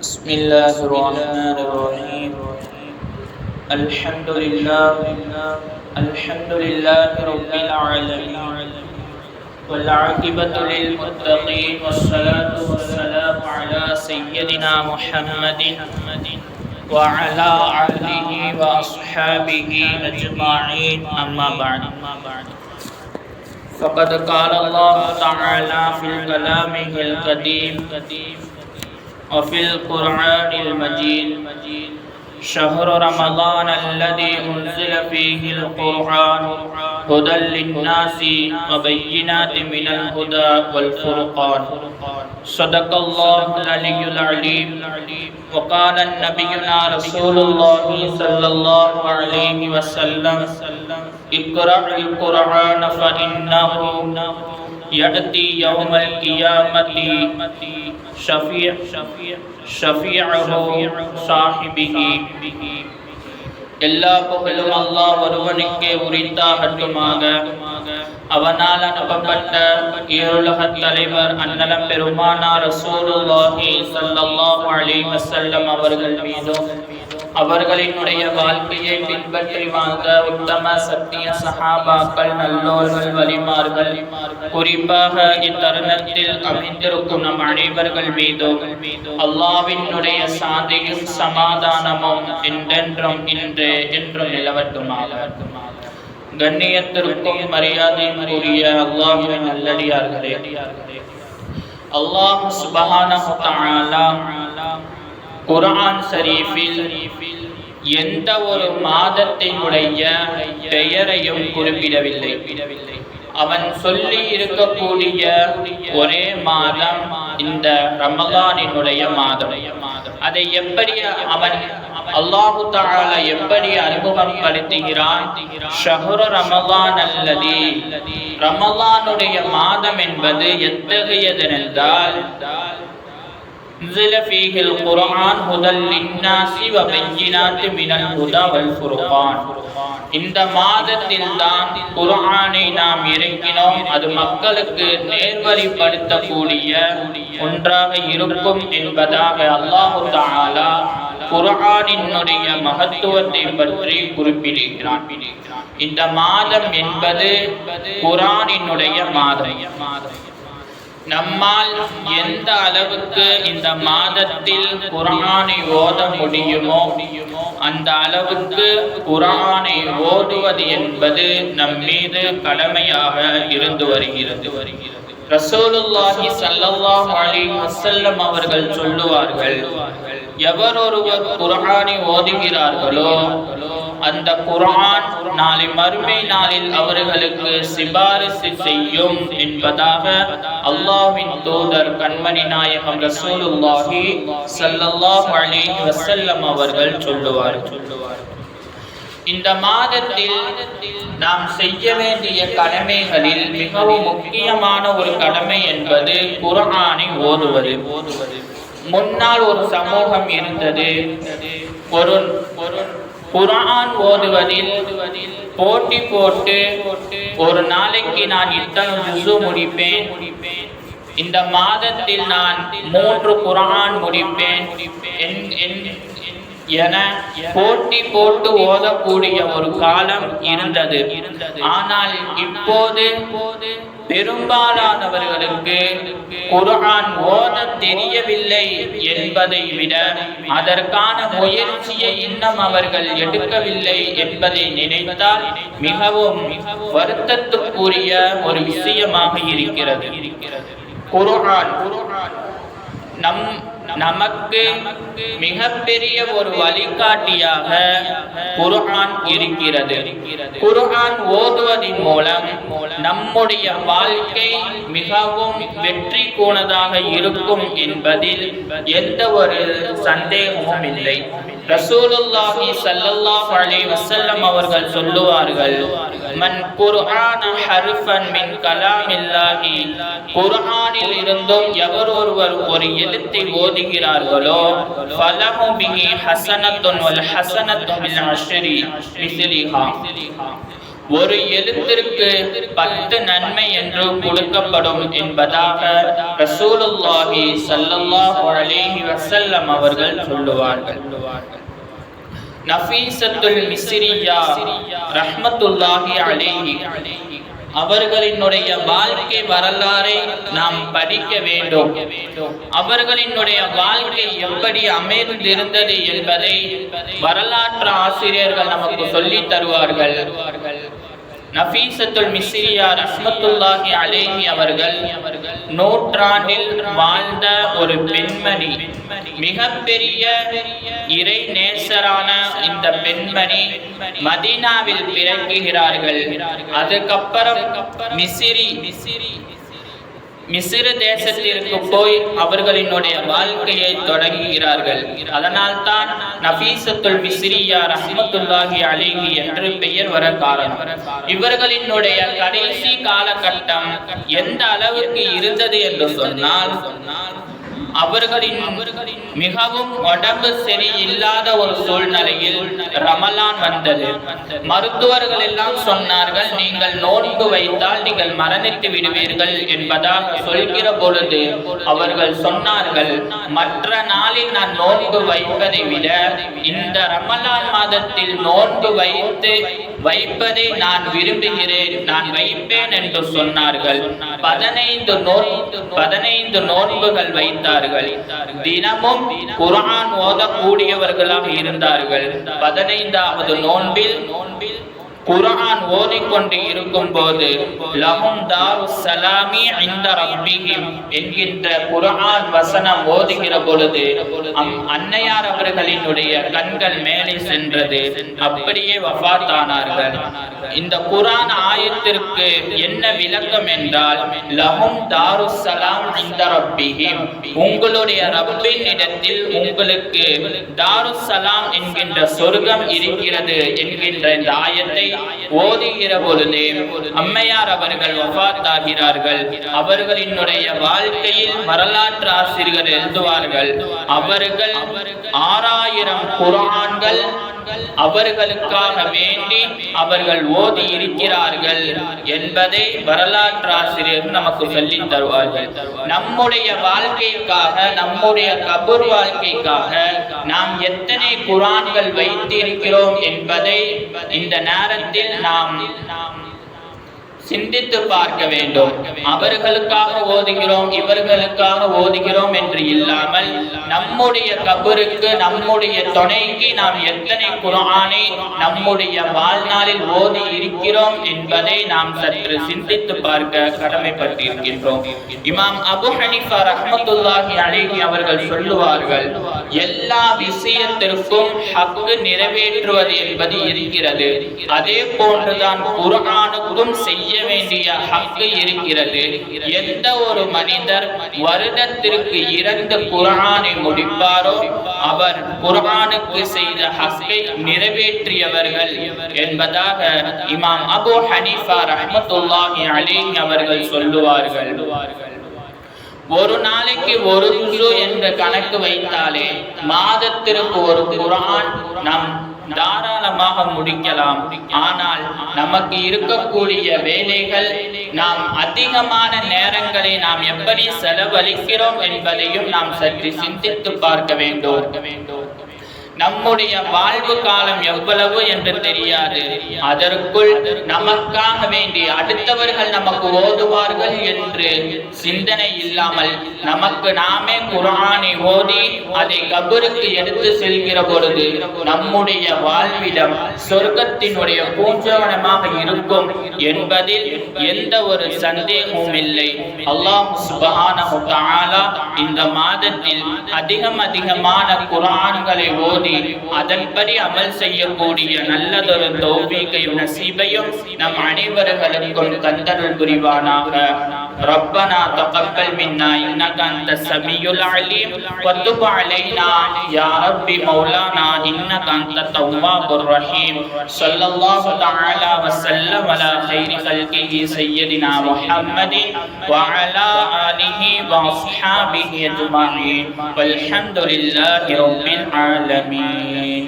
بسم الله الرحمن الرحيم. الحمد لله الحمد لله رب العالمين، والعاقبة للمتقين، والصلاة والسلام على سيدنا محمد وعلى آله وأصحابه أجمعين، أما بعد. فقد قال الله تعالى في كلامه القديم وفي القرآن المجيد شهر رمضان الذي أنزل فيه القرآن هدى للناس وبينات من الهدى والفرقان. صدق الله العلي العليم وقال نبينا رسول الله صلى الله عليه وسلم اقرأ القرآن فإنه يأتي يوم القيامة شفيع شفيعه صاحبه எல்லா புகழும் அல்லாஹ் ஒருவனுக்கே உரித்தாகட்டுமாக அவனால் அனுப்பப்பட்ட இருளகத் தலைவர் அன்னலம் பெருமானா ரசூலுல்லாஹி ஸல்லல்லாஹு அலைஹி வஸல்லம் அவர்கள் மீதும் அவர்களினுடைய வாழ்க்கையை பின்பற்றி வாழ்ந்த உத்தம சத்திய சஹாபாக்கள் நல்லோர்கள் வலிமார்கள் குறிப்பாக இத்தருணத்தில் அமைந்திருக்கும் நம் அனைவர்கள் மீதும் அல்லாவினுடைய சாந்தியும் சமாதானமும் என்றென்றும் இன்று என்றும் நிலவட்டுமாக கண்ணியத்திற்கும் மரியாதையும் கூறிய அல்லாஹுவின் நல்லடியார்களே அல்லாஹ் சுபஹானஹு குரான் குர்ஆன் ஷரீஃபில் எந்த ஒரு மாதத்தினுடைய பெயரையும் குறிப்பிடவில்லை. அவன் சொல்லி இருக்கக்கூடிய ஒரே மாதம் இந்த ரமலானினுடைய மாதம். அதை எப்படி அவன் அல்லாஹு தாலா எப்படி அறிமுகப்படுத்துகிறான்? ஷஹுர ரமலான் அல்லது. ரமலானுடைய மாதம் என்பது எத்தகையதென்றால் نزل فيه القرآن هدى للناس وبينات من الهدى والفرقان இந்த மாதத்தில் தான் குர்ஆனை நாம் இறக்கினோம் அது மக்களுக்கு நேர்வழிப்படுத்தக்கூடிய ஒன்றாக இருக்கும் என்பதாக அல்லாஹு தஆலா குர்ஆனினுடைய மகத்துவத்தை பற்றி குறிப்பிடுகிறான் இந்த மாதம் என்பது குர்ஆனினுடைய மாதம் நம்மால் எந்த அளவுக்கு இந்த மாதத்தில் குரானை ஓத முடியுமோ அந்த அளவுக்கு குரானை ஓதுவது என்பது நம் மீது கடமையாக இருந்து வருகிறது. ரசோலுல்லாஹி ஸல்லல்லாஹு அலைஹி வஸல்லம் அவர்கள் சொல்லுவார்கள் எவரொருவர் குரானை ஓதுகிறார்களோ அந்த குர்ஆன் நாளை மறுமை நாளில் அவர்களுக்கு சிபாரிசு செய்யும் என்பதாக அல்லாஹ்வின் தூதர் கண்மணி நாயகம் ரசூலுல்லாஹி ஸல்லல்லாஹு அலைஹி வஸல்லம் அவர்கள் சொல்லுவார். இந்த மாதத்தில் நாம் செய்ய வேண்டிய கடமைகளில் மிகவும் முக்கியமான ஒரு கடமை என்பது குர்ஆனை ஓதுவது. முன்னால் ஒரு சமூகம் இருந்தது. ஒரு குரான் ஓதுவதில் போட்டி போட்டு ஒரு நாளைக்கு நான் இத்தனை ஜுசு முடிப்பேன். இந்த மாதத்தில் நான் மூன்று குரான் முடிப்பேன். என போட்டி போட்டு ஓதக்கூடிய ஒரு காலம் இருந்தது. ஆனால் இப்போது பெரும்பாலானவர்களுக்கு குர்ஆன் ஓத தெரியவில்லை என்பதை விட அதற்கான முயற்சியை இன்னும் அவர்கள் எடுக்கவில்லை என்பதை நினைத்தால் மிகவும் வருத்தத்துக்குரிய ஒரு விஷயமாக இருக்கிறது. குர்ஆன் நம் நமக்கு மிகப்பெரிய ஒரு வழிகாட்டியாக குர்ஆன் இருக்கிறது. குர்ஆன் ஓதுவதன் மூலம் நம்முடைய வாழ்க்கை மிகவும் வெற்றி கூணதாக இருக்கும் என்பதில் எந்த ஒரு சந்தேகமும் இல்லை. ரசூலுல்லாஹி ஸல்லல்லாஹு அலைஹி வஸல்லம் அவர்கள் சொல்லுவார்கள் மன் குர்ஆன ஹர்ஃபன் மின் கலாமில்லாஹி குர்ஆனில் இருந்தும் எவர் ஒருவர் ஒரு எழுத்தை ஓதுகிறார்களோ ஃபலஹு பிஹி ஹஸனத்துன் வல் ஹஸனத்து பில் அஷ்ரி மிஸ்லிஹா. ஒரு எழுத்திற்கு பத்து நன்மை என்று கொடுக்கப்படும் என்பதாக ரசூலுல்லாஹி சல்லல்லாஹு அலைஹி வஸல்லம் அவர்கள் சொல்லுவார்கள். நஃபீசத்துல் மிஸ்ரியா ரஹ்மத்துல்லாஹி அலைஹி அவர்களினுடைய வாழ்க்கை வரலாறை நாம் படிக்க வேண்டும். அவர்களினுடைய வாழ்க்கை எப்படி அமைந்திருந்தது என்பதை வரலாற்று ஆசிரியர்கள் நமக்கு சொல்லித் தருவார்கள். நஃபீசத்துல் மிஸ்ரியா ரஹ்மத்துல்லாஹி அலேஹி அவர்கள் நூற்றாண்டில் வாழ்ந்த ஒரு பெண்மணி. மிகப்பெரிய இறை நேசரான இந்த பெண்மணி மதீனாவில் பிறங்குகிறார்கள் அதுக்கப்புறம் மிசிறி மிசிறி மிசிறு தேசத்திற்கு போய் அவர்களினுடைய வாழ்க்கையை தொடங்குகிறார்கள். அதனால் தான் நபீசத்துல் மிஸ்ரியா ரஹமத்துல்லாஹி அலைஹி என்று பெயர் வர காரணம். இவர்களினுடைய கடைசி காலகட்டம் எந்த அளவுக்கு இருந்தது என்று சொன்னால் அவர்களின் மிகவும் உடம்பு சரியில்லாத ஒரு சூழ்நிலையில் ரமலான் வந்தது. மருத்துவர்கள் எல்லாம் சொன்னார்கள் நீங்கள் நோன்பு வைத்தால் நீங்கள் மரணித்து விடுவீர்கள் என்பதாக சொல்கிற பொழுது அவர்கள் சொன்னார்கள் மற்ற நாளில் நான் நோன்பு வைப்பதை விட இந்த ரமலான் மாதத்தில் நோன்பு வைத்து வைப்பதை நான் விரும்புகிறேன் நான் வைப்பேன் என்று சொன்னார்கள். பதினைந்து நோன்பு பதினைந்து நோன்புகள் இருந்தார்கள். தினமும் குரான் ஓதக்கூடியவர்களாக இருந்தார்கள். பதினைந்தாவது நோன்பில் நோன்பில் குரான் ஓதிக்கொண்டு இருக்கும் போது லஹும் தாரு சலாமி இந்த ரப்பிஹிம் என்கின்ற குரான் வசனம் ஓதுகிற பொழுது அன்னையார் அவர்களினுடைய கண்கள் மேலே சென்றது. அப்படியே வஃபாத்தானார்கள் இந்த குரான் ஆயத்திற்கு என்ன விளக்கம் என்றால் லஹும் தாரு சலாம் இந்த ரப்பிஹிம். உங்களுடைய ரப்பின் இடத்தில் உங்களுக்கு தாரு சலாம் என்கின்ற சொர்க்கம் இருக்கிறது என்கின்ற இந்த ஆயத்தை die ஓதுகிற பொழுது அம்மையார் அவர்கள் வஃபாத்தாகிறார்கள் அவர்களினுடைய வாழ்க்கையில் வரலாற்று ஆசிரியர்கள் எழுதுவார்கள். அவர்கள் ஆறாயிரம் குரான்கள் அவர்களுக்காக வேண்டி அவர்கள் ஓதி இருக்கிறார்கள் என்பதை வரலாற்று ஆசிரியர் நமக்கு சொல்லித் தருவார்கள். நம்முடைய வாழ்க்கைக்காக நம்முடைய கபூர் வாழ்க்கைக்காக நாம் எத்தனை குரான்கள் வைத்திருக்கிறோம் என்பதை இந்த நேரத்தில் நாம் சிந்தித்து பார்க்க வேண்டும். அவர்களுக்காக ஓதுகிறோம் இவர்களுக்காக ஓதுகிறோம் என்று இல்லாமல் நம்முடைய கபருக்கு நம்முடைய துணைக்கு நாம் எத்தனை குரானை நம்முடைய வாழ்நாளில் ஓதி இருக்கிறோம் என்பதை நாம் சற்று சிந்தித்து பார்க்க கடமைப்பட்டிருக்கின்றோம். இமாம் அபு ஹனிஃபா ரஹமத்துல்லாஹி அழகி அவர்கள் சொல்லுவார்கள் எல்லா விஷயத்திற்கும் ஹக்கு நிறைவேற்றுவது என்பது இருக்கிறது. அதே போன்றுதான் குரானுக்கும் செய்ய வேண்டிய ஹக்கு இருக்கிறது. எந்த ஒரு மனிதர் வருடத்திற்கு இரண்டு குரானை முடிப்பாரோ அவர் குரானுக்கு செய்த ஹக்கை நிறைவேற்றியவர்கள் என்பதாக இமாம் அபு ஹனீஃபா ரஹமத்துல்லாஹி அலிங் அவர்கள் சொல்லுவார்கள். ஒரு நாளைக்கு ஒரு குரு என்ற கணக்கு வைத்தாலே மாதத்திற்கு ஒரு குரான் நம் தாராளமாக முடிக்கலாம். ஆனால் நமக்கு இருக்கக்கூடிய வேலைகள் நாம் அதிகமான நேரங்களை நாம் எப்படி செலவழிக்கிறோம் என்பதையும் நாம் சற்று சிந்தித்து பார்க்க வேண்டும். நம்முடைய வாழ்வு காலம் எவ்வளவு என்று தெரியாது. அதற்குள் நமக்காக வேண்டி அடுத்தவர்கள் நமக்கு ஓதுவார்கள் என்று சிந்தனை இல்லாமல் நமக்கு நாமே குரானை ஓதி அதை கபருக்கு எடுத்து செல்கிற பொழுது நம்முடைய வாழ்விடம் சொர்க்கத்தினுடைய பூஞ்சவனமாக இருக்கும் என்பதில் எந்த ஒரு சந்தேகமும் இல்லை. அல்லாஹ் சுபஹானஹு தஆலா இந்த மாதத்தில் அதிகம் அதிகமான குரான்களை ஓதி அதன்படி அமல் செய்யக்கூடிய நல்லதொரு தௌபீகையும் நசீபையும் நம் அனைவர்களுக்கும் தந்தருள் புரிவானாக. ربنا تقبل منا إنك أنت السميع العليم وتب علينا. يا رب مولانا إنك أنت التواب الرحيم. صلى الله تعالى وسلم على خير خلقه سيدنا محمد وعلى آله وأصحابه أجمعين. والحمد لله رب العالمين.